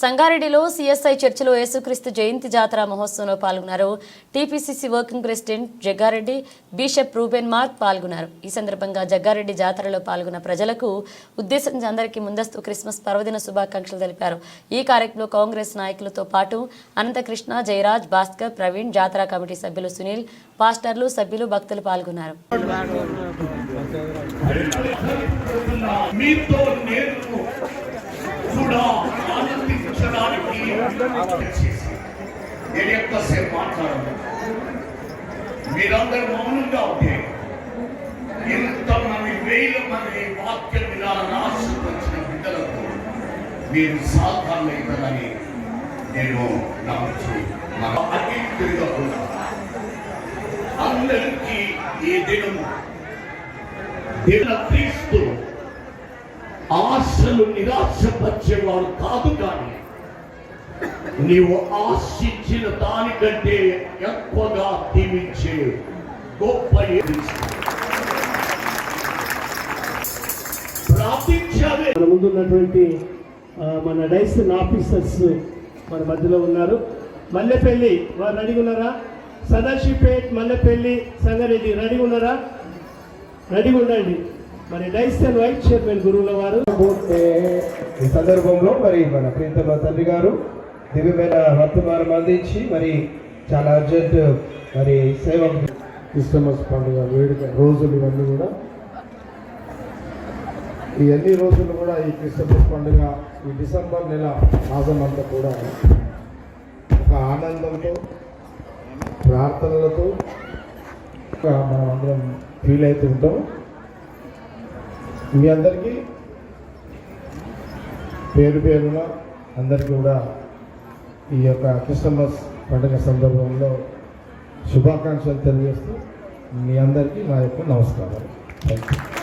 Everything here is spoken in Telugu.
సంగారెడ్డిలో సిఎస్ఐ చర్చిలో యేసుక్రీస్తు జయంతి జాతర మహోత్సవంలో పాల్గొన్నారు. TPCC working president Jaggareddy bishop Ruben Mark పాల్గొన్నారు. ఈ సందర్భంగా జగ్గారెడ్డి జాతరలో పాల్గొన్న ప్రజలకు ఉద్దేశించి అందరికీ ముందస్తు క్రిస్మస్ పర్వదిన శుభాకాంక్షలు తెలిపారు. ఈ కార్యక్రమంలో కాంగ్రెస్ నాయకులతో పాటు అనంతకృష్ణ జయరాజ్ భాస్కర్ ప్రవీణ్ జాతర కమిటీ సభ్యులు సునీల్ పాస్టర్లు సభ్యులు భక్తులు పాల్గొన్నారు. ఆనందించడానికి వచ్చేసి నేను ఎక్కువసేపు మాట్లాడను. మీరందరూ మౌనంగా ఉంటే ఇంతమంది వేల మంది వాక్యం వినాలని ఆశించిన బిడ్డలకు మీరు సాధారణ ఇవ్వాలని నేను నమ్ముతూ మన అతి అందరికీ ఈ దినము దేవుని క్రీస్తు ఆశలు నిరాశపరిచేవాడు కాదు కానీ నీవు ఆశించిన దానికంటే ఎక్కువగా దీవించే గొప్ప మన ముందు ఉన్నటువంటి మన డైసన్ ఆఫీసర్స్ మన మధ్యలో ఉన్నారు. మల్లెపల్లి వారు రెడీ ఉన్నారా? సదాశివపేట్ మల్లెపల్లి సంగారెడ్డి రెడీ ఉన్నారా? రెడీ ఉండండి. మరి డైసన్ వైస్ చైర్మన్ గురువుల వారు. ఈ సందర్భంలో మరి మన ప్రీతమ తండ్రి గారు దివ్యమైన వర్తమానం అందించి మరి చాలా అర్జెంట్ మరి సేవ క్రిస్టమస్ పండుగ వేడుక రోజులు ఇవన్నీ కూడా. ఈ అన్ని రోజులు కూడా ఈ క్రిస్టమస్ పండుగ ఈ డిసెంబర్ నెల మాసం అంతా కూడా ఒక ఆనందంతో ప్రార్థనలతో మనం అందరం ఫీల్ అవుతూ ఉంటాం. మీ అందరికీ పేరు పేరున అందరికీ కూడా ఈ యొక్క క్రిస్టమస్ పండుగ సందర్భంలో శుభాకాంక్షలు తెలియజేస్తూ మీ అందరికీ నా యొక్క నమస్కారాలు. Thank you